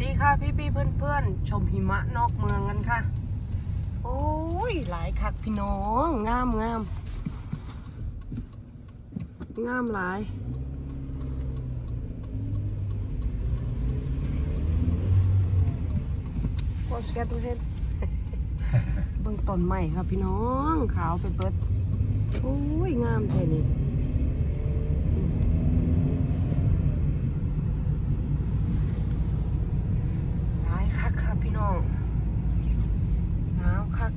ดีค่ะพี่พี่เพื่อนเพื่อนๆชมหิมะนอกเมืองกันค่ะ โอ้ยหลายคักพี่น้องงามงามงามหลายโคสแกดูเห็นเบิ่งต้นใหม่ค่ะพี่น้องขาวไปเบิดโอ้ยงามแท้นี่ หลายคักค่ะพี่น้องหนาวคัก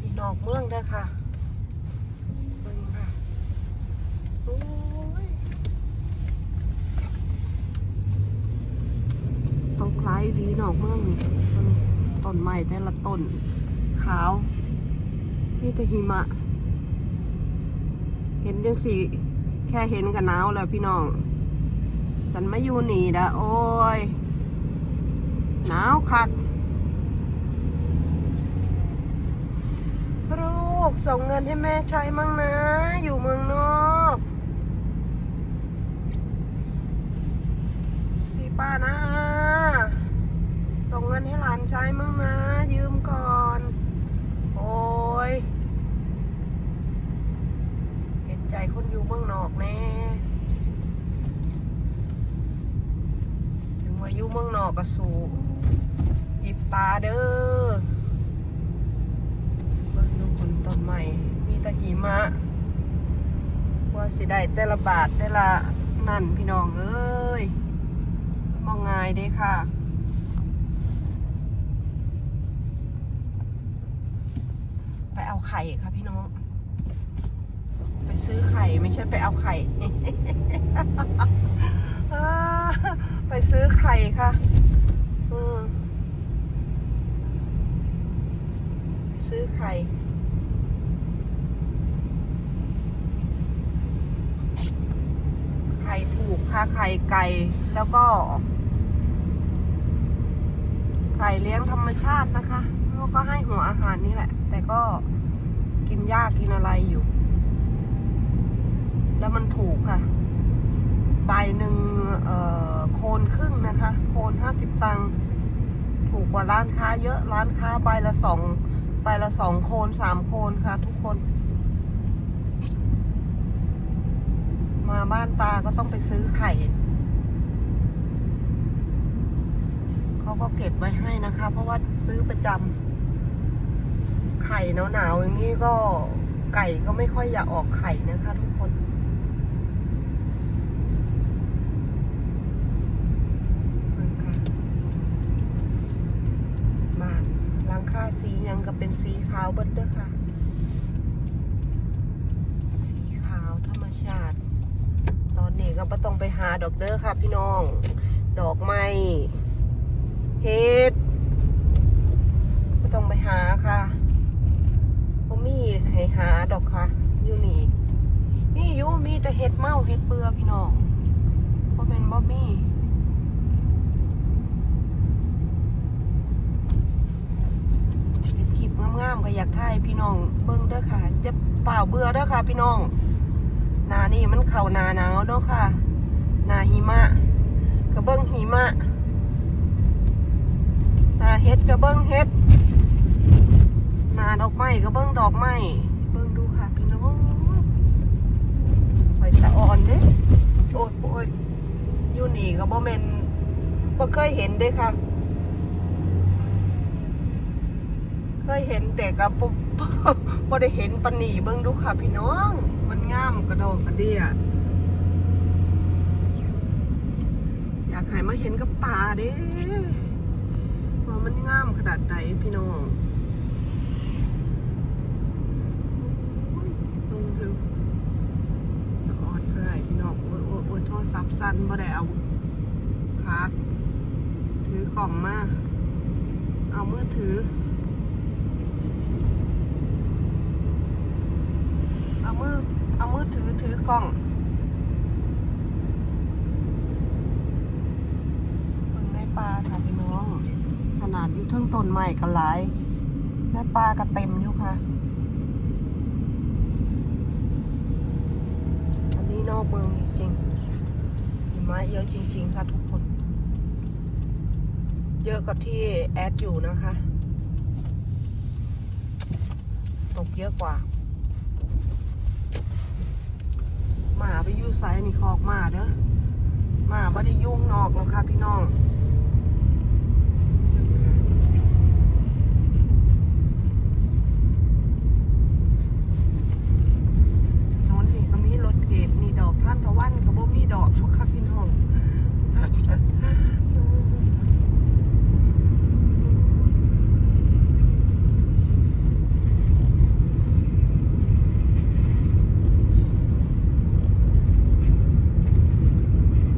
พี่นอกเมืองเด้อค่ะเบิ่งค่ะโอ้ย ไว้ดีนอกเมืองต้นไม้แต่ละต้น ขาว มีแต่หิมะ เห็นจังสีแค่เห็นก็หนาวแล้วพี่น้อง ฉันไมาอยู่นี่นะโอ้ย หนาวคักลูกส่งเงินให้แม่ใช้มั่งนะ อยู่เมืองนอกพี่ป้านะ ให้หลานใช้มั่งนะ ยืมก่อน โอ้ย เห็นใจคนอยู่เมืองนอกแน่ถึงว่าอยู่เมืองนอกก็สูหยิบตาเด้อเบิ่งดูคนต้นใหม่ มีต่หิมะ ว่าสิได้แต่ละบาทแต่ละนั่นพี่น้องเอ้ยมองง่ายเด้ค่ะ ไข่ค่ะพี่น้อง ไปซื้อไข่ไม่ใช่ไปเอาไข่ ไปซื้อไข่ค่ะไปซื้อไข่ไข่ถูกค่ะไข่ไก่แล้วก็ไข่เลี้ยงธรรมชาตินะคะแล้วก็ให้หัวอาหารนี่แหละ แต่ก็ กินยากกินอะไรอยู่ แล้วมันถูกค่ะ ใบหนึ่งโคนครึ่งนะคะ โคนห้าสิบตังค์ถูกกว่าร้านค้าเยอะ ร้านค้าใบละสองใบละสองโคนสามโคนค่ะ ทุกคน มาบ้านตาก็ต้องไปซื้อไข่เขาก็เก็บไว้ให้นะคะ เพราะว่าซื้อประจำ ไข่หนาวๆอย่างนี้ก็ไก่ก็ไม่ค่อยอยากออกไข่นะคะทุกคนเบิ่งค่ะบ้านหลังคาสียังก็เป็นสีขาวเบิดเด้อค่ะ สีขาวธรรมชาติ ตอนนี้ก็ไม่ต้องไปหาดอกเด้อค่ะพี่น้อง ดอกไม้เฮ็ดไม่ต้องไปหาค่ะ มีให้หาดอกค่ะ อยู่นี่มีอยู่มีแต่เห็ดเมาเห็ดเบื่อพี่น้องบ่เป็นบ่มีคลิปงามๆก็อยากถ่ายพี่น้องเบิ้งเด้อค่ะ จะเปล่าเบื่อเด้อค่ะ พี่น้องนานี่มันเข่านาหนาวเด้อค่ะ นาหิมะก็เบิ้งหิมะนาเฮ็ดก็เบิ้งเฮ็ด นาดอกไม้ก็เบิ้งดอกไม้เบิ้งดูค่ะพี่น้องไปสะออนเด้โอ้ยโอ้ยอยู่นี่ก็บ่แม่นบ่เคยเห็นเด้ค่ะ เคยเห็นแต่กับปุ๊บพอได้เห็นปนีเบิ่งดูค่ะพี่น้อง มันงามกระดอกกระเดียอยากให้มาเห็นกับตาเด้ว่ามันงามขนาดไหนพี่น้อง บิ่งดูสะออดเพื่อให้พี่น้องโอ้ยโอ้ยโอ้ยโทรศัพท์สั้นบ่ได้เอาคาร์ดถือกล่องมา เอามือถือ เอามือเอามือถือถือกล้องเบิ่งในปลาค่ะพี่น้อง ขนาดอยู่เทั้งต้นไม้กันหลายในปลาก็เต็มอยู่ค่ะ อั นนี้นอกเมืองจริงๆหิมะเยอะจริง ๆ ค่ะทุกคน เยอะกว่าที่แอดอยู่นะคะ ตกเยอะกว่าหมาไปยู่ไซนี่คอกหมาเด้อหมาไม่ได้ยุ่งนอกแล้วค่ะพี่น้อง โน้นนี่ก็มีรถเกตนี่ดอกท่านตะ วันก็บ่มีดอกหรอกค่ะพี่น้อง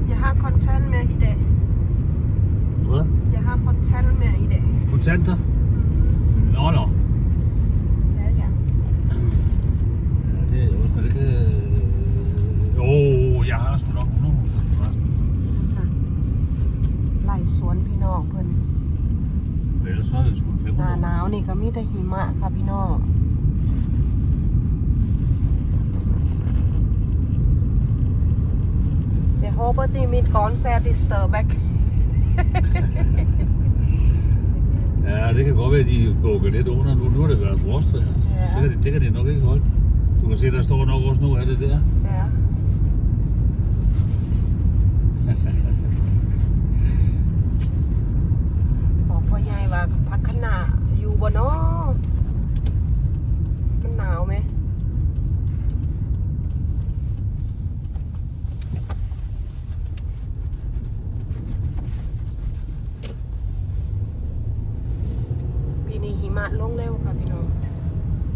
Jeg har kontant med i dag. Hvad? Jeg har kontant med i dag. Kontanter? Nå, nå. Ja, มีแต่หิมะค่ะพี่น้อง Jeg håber, det er mit grøntsager, det står væk. Ja, det kan godt være, at de bukker lidt under nu. Nu har det været frostvejr. Ja. Så kan det, det kan de nok ikke holde. Du kan se, der står nok også noget af det der. นี้หิมะลงเร็วค่ะพี่น้อง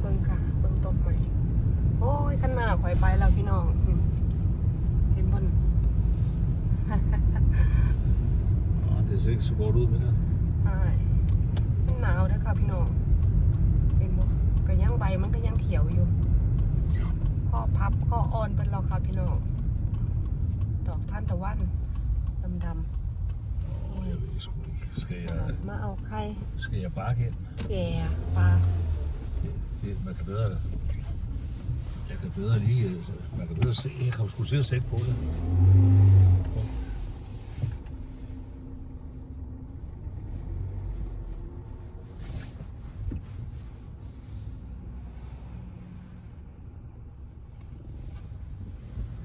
เบิ่งค่ะเบิ่งต้นใหม่โอ้ยขันหน้าข่อยไปแล้วพี่น้องอืมเห็นบน Nå, det ser ikke så godt ud mere. ใช่มันหนาวเด้อค่ะพี่น้องเห็นบ่ก็ยังใบมันก็ยังเขียวอยู่ข้อพับข้ออ่อนเป็นเราค่ะพี่น้องดอกท่านตะวันดำ Åh, jeg ved sgu ikke. Skal ๆ jeg, มาเอาไข่ skal jeg bakke ind? แก่ปลา Det, man kan bedre... Jeg kan bedre lige... altså, Man kan bedre se... Jeg kan sgu se at sætte på det.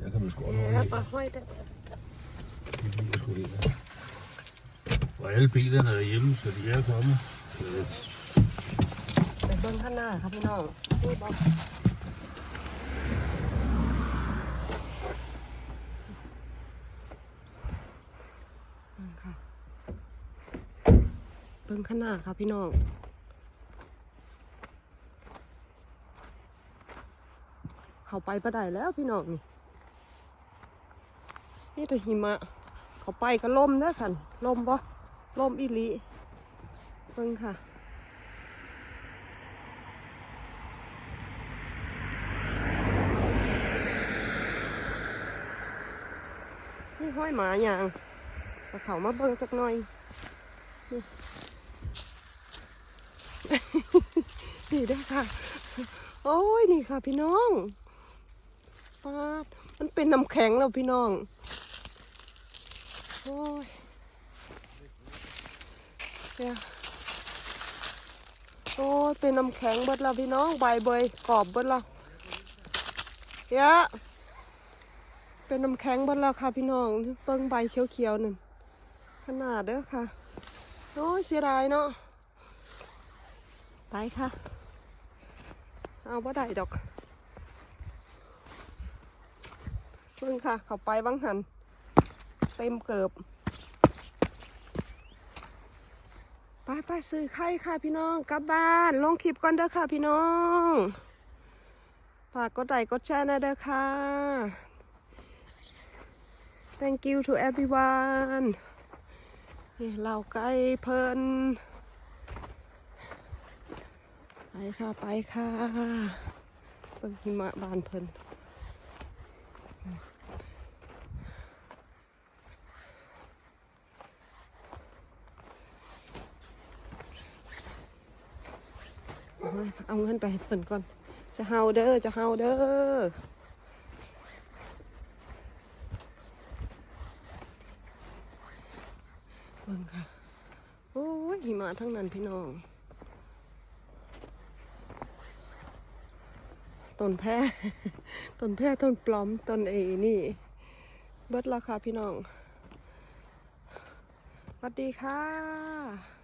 Jeg kan måske godt แก่ holde ปลาห้อยได้ Det bliver sgu det her. Og alle bilerne er hjemme, så de er kommet. Øh, ไปเบิ่งข้างหน้าค่ะพี่น้องนี่บอกอืมค่ะเบิ่งข้างหน้าค่ะพี่น้อง เขาไปประได้แล้วพี่น้องนี่ นี่แต่หิมะ เขาไปก็ล่มเด้อคันล่มบ่ ล่มอีหลีเบิ่งค่ะ นี่ห้อยหมาอย่างเอาเขามาเบิ่งจักหน่อยนี่นี่เด้ค่ะ โอ้ยนี่ค่ะพี่น้องปาดมันเป็นน้ำแข็งแล้วพี่น้อง โอ้ย เดี๋ยโอ้ยเป็นน้ำแข็งเบิดแล้วพี่น้องใบเบยกรอบเบิดแล้วเยอะเป็นน้ำแข็งเบิดแล้วค่ะพี่น้องเบิ่งใบเขียวๆนั่นขนาดเด้อค่ะโอ้ยเสียดายเนาะไปค่ะ เอาบ่ได้ดอกเบิ่งค่ะ เขาไปบังหัน เต็มเกือบไปไปซื้อไข่ค่ะพี่น้องกลับบ้านลงคลิปก่อนเด้อค่ะพี่น้องฝากกดไลค์กดแชร์นะเด้อค่ะ thank you to everyone นี่เราใกล้เพิ่นไปค่ะไปค่ะเบิ่งหิมะบานเพิ่น เอาเงินไปให้เพิ่นก่อน จะเฮาเด้อ จะเฮาเด้อ เบิ่งค่ะ โอ้ยหิมะทั้งนั้นพี่น้อง ต้นแพรต้นแพรต้นปลอม ต้นเอนี่ เบิดราคาพี่น้องสวัสดีค่ะ